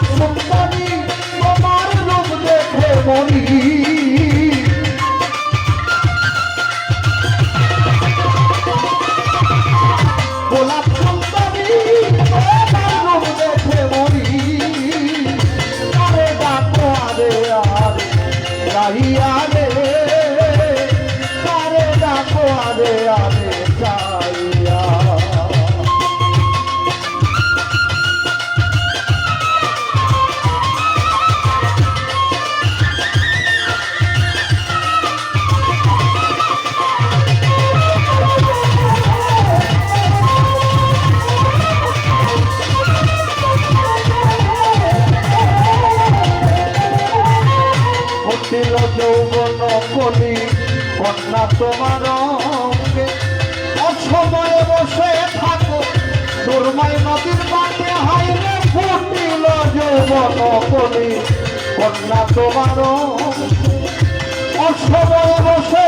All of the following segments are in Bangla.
সুন্দর তোমার অঙ্গে অসময়ে বসে থাকো। সুরমাই নদীর পানে হাইলে ফুটিল যৌবন কলি কন্যা তোমার অসময়ে বসে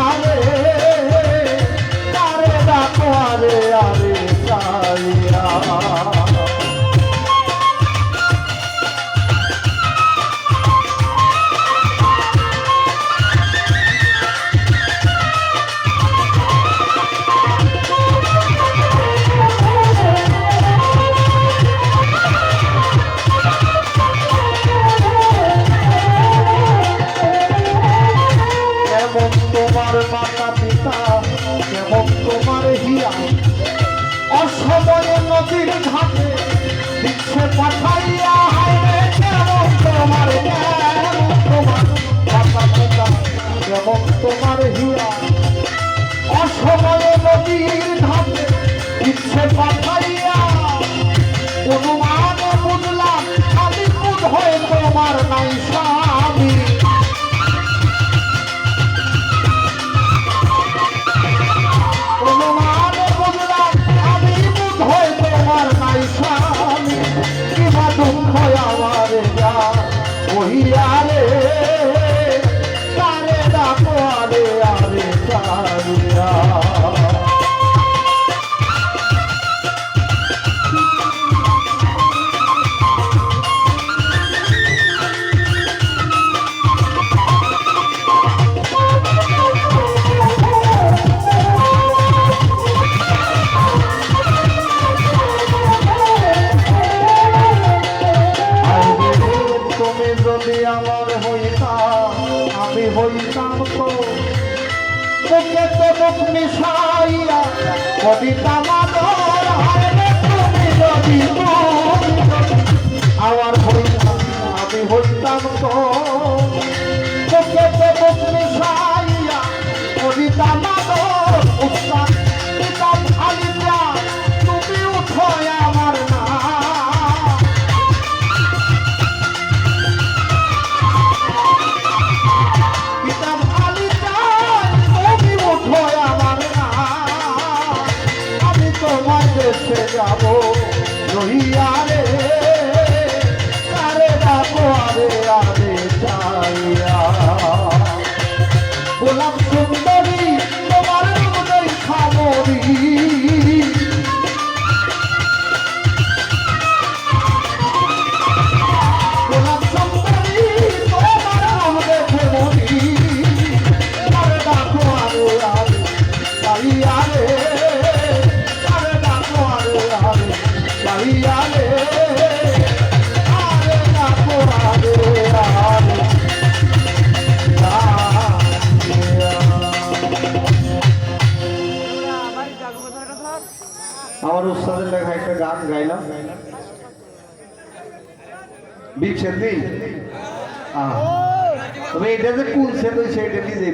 আরে তারে ডাকো আরে আরে তোমার নাই স্বামী। তোমার নাই স্বামী। কি মাধুম হয় আমার যা কহিয়া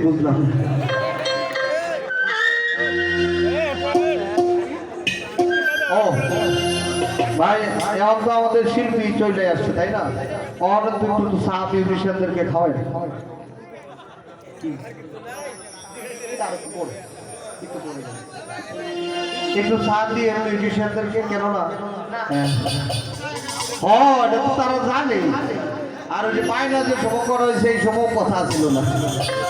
বুঝলাম ও ভাই আমাদের শিল্পী চলে আসছে তাই না? অনেক দিয়ে না? তারা জানে। আর ওই যে পায়না যে সম করা হয়েছে এই সময় কথা ছিল না না, না।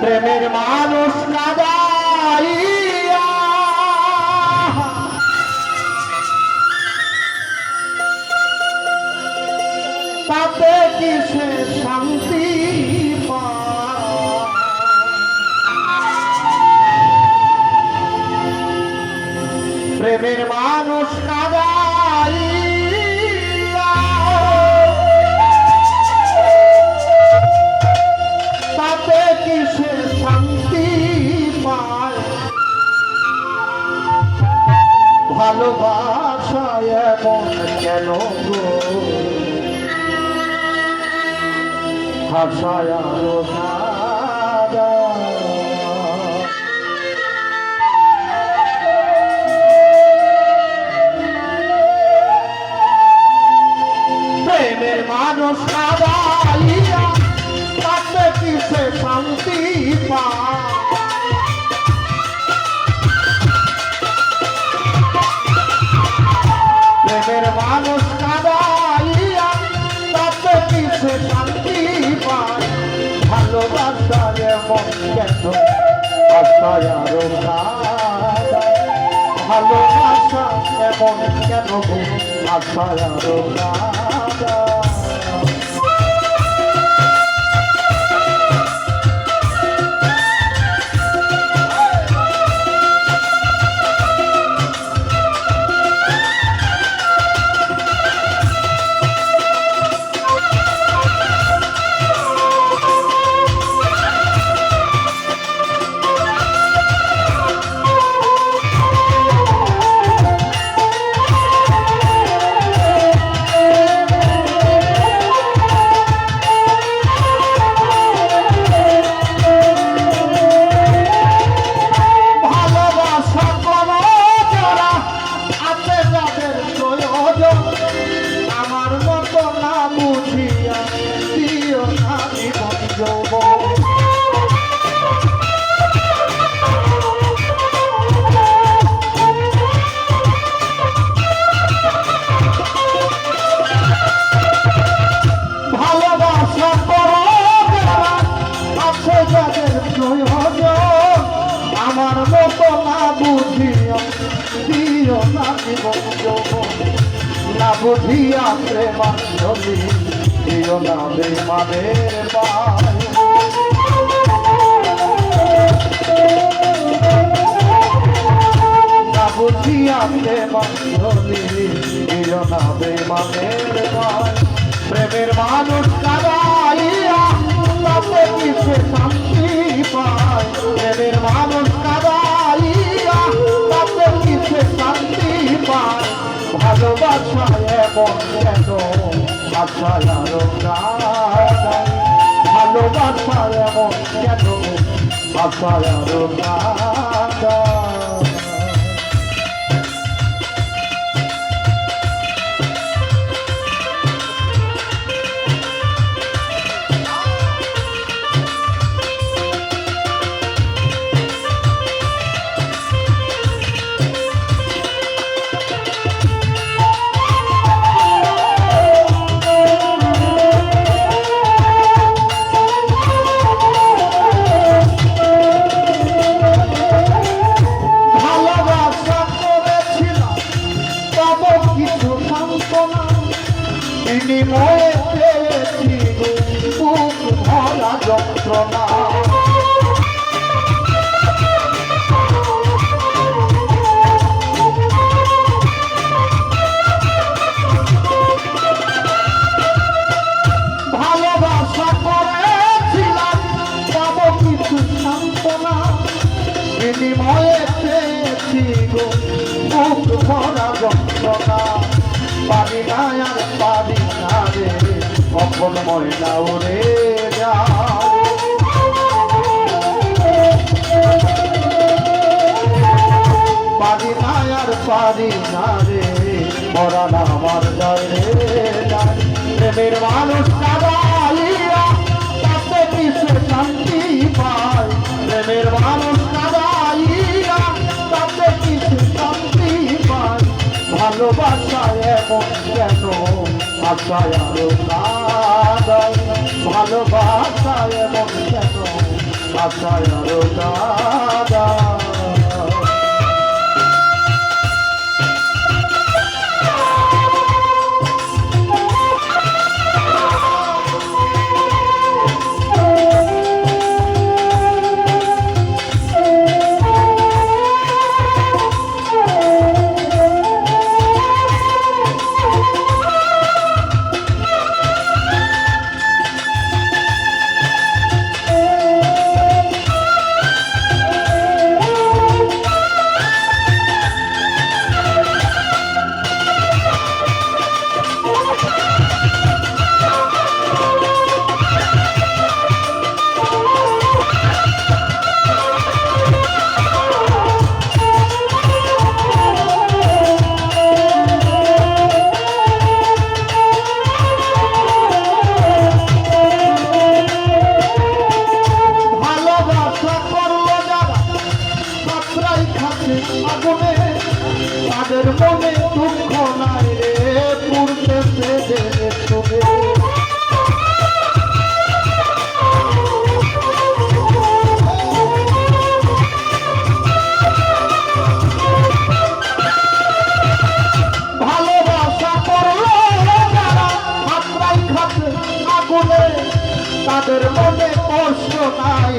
প্রেমের মানুষ কাদাইয়া তাতে কিসে প্রেমের মানুষ কিসে শান্তি পায়? ভালোবাসা এমন কেন গো? হাসায় প্রেমের মানুষ কাদাইয়া, তাতে কিসে শান্তি পায়। ভালোবাসা এমন কেন? আশায় আরও ভালোবাসা এমন কেন আশায় আরও কাদায়। বুঝিয়া প্রেমাঞ্জলি, দিও না বেমানের পায়। না বুঝিয়া প্রেমাঞ্জলি, দিও না বেমানের পায়। প্রেমের মানুষ কাদাইয়া, তাতে কিসে শান্তি পায়? প্রেমের মানুষ কাদাইয়া, তাতে কিসে শান্তি পায়? ভালোবাসা এমন কেন? আশায় আরও ভালোবাসা এমন কেন? আশায় আরও যন্ত্রণা ভালোবাসা করেছিলাম, পাবো কিছু সান্ত্বনা। বিনিময়ে পেয়েছি গো, মুখ ভরা যন্ত্রণা। পারি না আর পারি না রে, কখন ময়না ওরে পারি না রে মরা না আমার যায় রে প্রেমের মানুষ কাদাইয়া তাতে কিসে শান্তি পায়। প্রেমের মানুষ কাদাইয়া তাতে শান্তি পায়। ভালোবাসায় এমন কেন? আশায় আরও কাদায়। ভালোবাসায় এমন কেন? আশায় আরও কাদায়।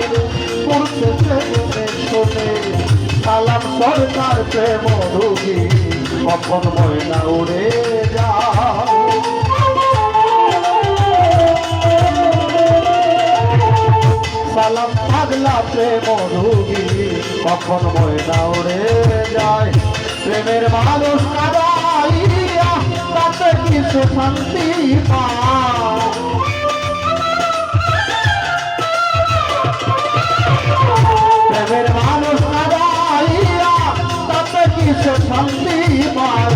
প্রেমে শুনে সালাম সরকার প্রেম রোগী কখন ময়না উড়ে যায় সালাম পাগলা প্রেম রোগী কখন ময়না উড়ে যায় প্রেমের মানুষ কাদাইয়া, তাতে কিছু শান্তি পায়। কিছু শান্তি পায়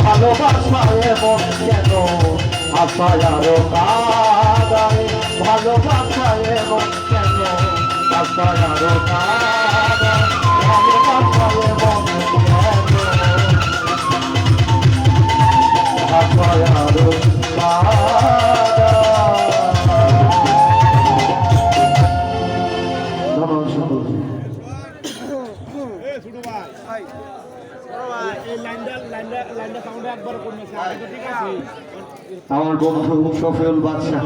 ভালোবাসা এমন কেন আশায় আরও কাদায়, ভালোবাসা এমন কেন আশায় আরও কাদায় এ ছোট ভাই এই লাইনটা লাইনটা লাইনটা সাউন্ডে একবার কমেছে আগে তো ঠিক আছে আমার বন্ধু শফিউল বাদশাহ।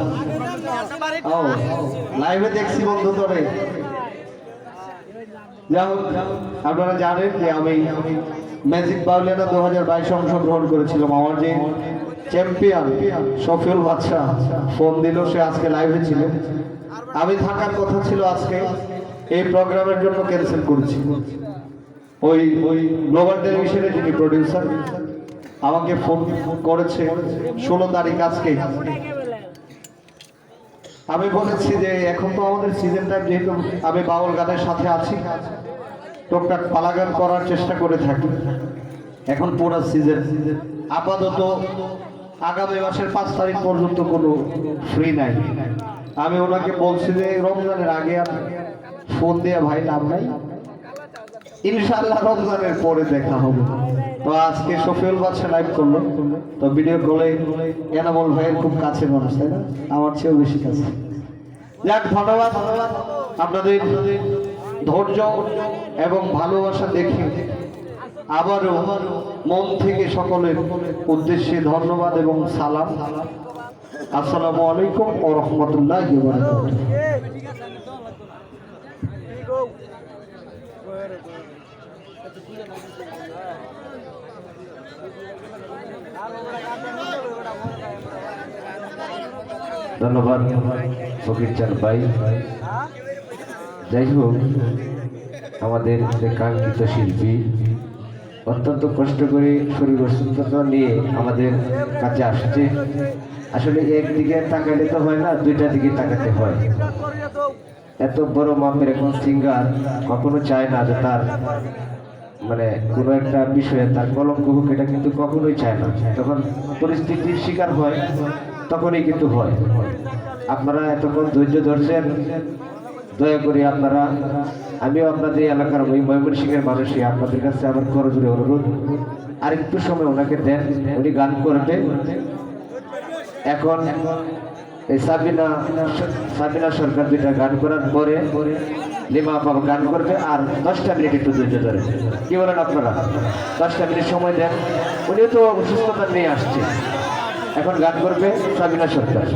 ও লাইভে দেখছি বন্ধু তোরে। যাই হোক, আপনারা জানেন যে আমি ম্যাজিক বাউলিয়ানা দু হাজার বাইশে অংশগ্রহণ করেছিলাম। আমার যে চ্যাম্পিয়ন শফিউল বাদশাহ ফোন দিল সে আজকে লাইভে ছিল। আমি থাকার কথা ছিল আজকে। এই প্রোগ্রামের জন্য ক্যান্সেল করেছি। ওই ওই গ্লোবাল টেলিভিশনের যিনি প্রডিউসার আমাকে ফোন করেছে ষোলো তারিখ আজকে। আমি বলেছি যে এখন তো আমাদের সিজন টাইম যেহেতু আমি বাউল গানের সাথে আছি, টুকটাক পালাগান করার চেষ্টা করে থাকি। এখন পুরো সিজন আপাতত আগামী মাসের পাঁচ তারিখ পর্যন্ত কোনো ফ্রি নাই। আমি ওনাকে বলছি যে রমজানের আগে আর ফোন দিয়ে ভাই, লাভ নাই। ইনশাআল্লাহ রমজানের পরে দেখা হবে তো আজকে শফিউল বাদশা লাইভ করল তো ভিডিও কলে এনামল ভাইয়ের খুব কাছে মানুষ তাই না আমার চেয়েও বেশি কাছে যাক ধন্যবাদ আপনাদের ধৈর্য এবং ভালোবাসা দেখে আবারও মন থেকে সকলের উদ্দেশ্যে ধন্যবাদ এবং সালাম আসসালামু আলাইকুম ও রহমতুল্লাহ ধন্যবাদ, ফকির চান ভাই। যাই হোক, আমাদের যে কাঙ্ক্ষিত শিল্পী, অত্যন্ত কষ্ট করে শরীর অসুস্থতা নিয়ে আমাদের কাছে আসছে। আসলে একদিকে তাকালে তো হয় না, দুইটা দিকে তাকাতে হয়। এত বড় মাপের এখন সিঙ্গার কখনো চায় না যে তার মানে কোনো একটা বিষয়ে তার কলঙ্ক হোক, এটা কিন্তু কখনোই চায় না। যখন পরিস্থিতির শিকার হয়, তখনই কিন্তু হয়। আপনারা এতক্ষণ ধৈর্য ধরছেন। দয়া করে আপনারা, আমিও আপনাদের এলাকার ওই ময়মনসিংহের মানুষই, আপনাদের কাছে আমার করজোরে অনুরোধ। আর একটু সময় ওনাকে দেন, উনি গান করবে। এখন এই সাবিনা সাবিনা সরকার দুইটা গান করার পরে লিমা বাবা গান করবে আর দশটা মিনিট একটু ধৈর্য ধরে। কি বলেন আপনারা? দশটা মিনিট সময় দেন। উনিও তো সুস্থতা নিয়ে আসছে। এখন গান করবে সাবিনা সরকার।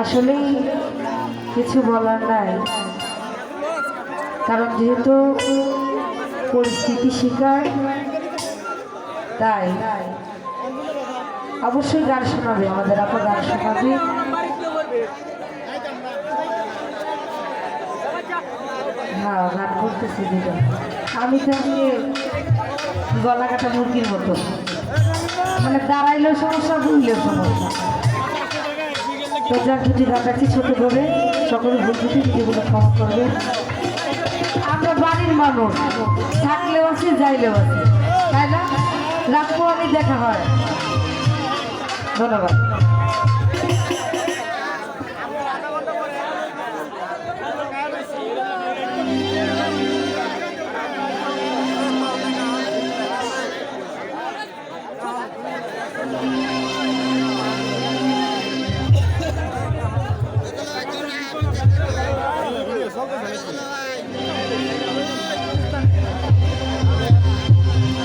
আসলেই কিছু বলার নাই। কারণ যেহেতু পরিস্থিতি শিকার, তাই অবশ্যই গান শোনাবে আমাদের আপা গান শোনাবে। হ্যাঁ গান করতেছি দুটো আমি তো গলা কাটা মুরগির মতো। মানে দাঁড়াইলেও সমস্যা বুঝলেও সমস্যা। যার যদি রাখাচ্ছি ছোট করে সকলে বন্ধুকে নিজেগুলো যেগুলো করবে। আমরা বাড়ির মানুষ, থাকলেও আছে, যাইলেও আছে। তাই না? রাখব আমি দেখা হয়। ধন্যবাদ। together.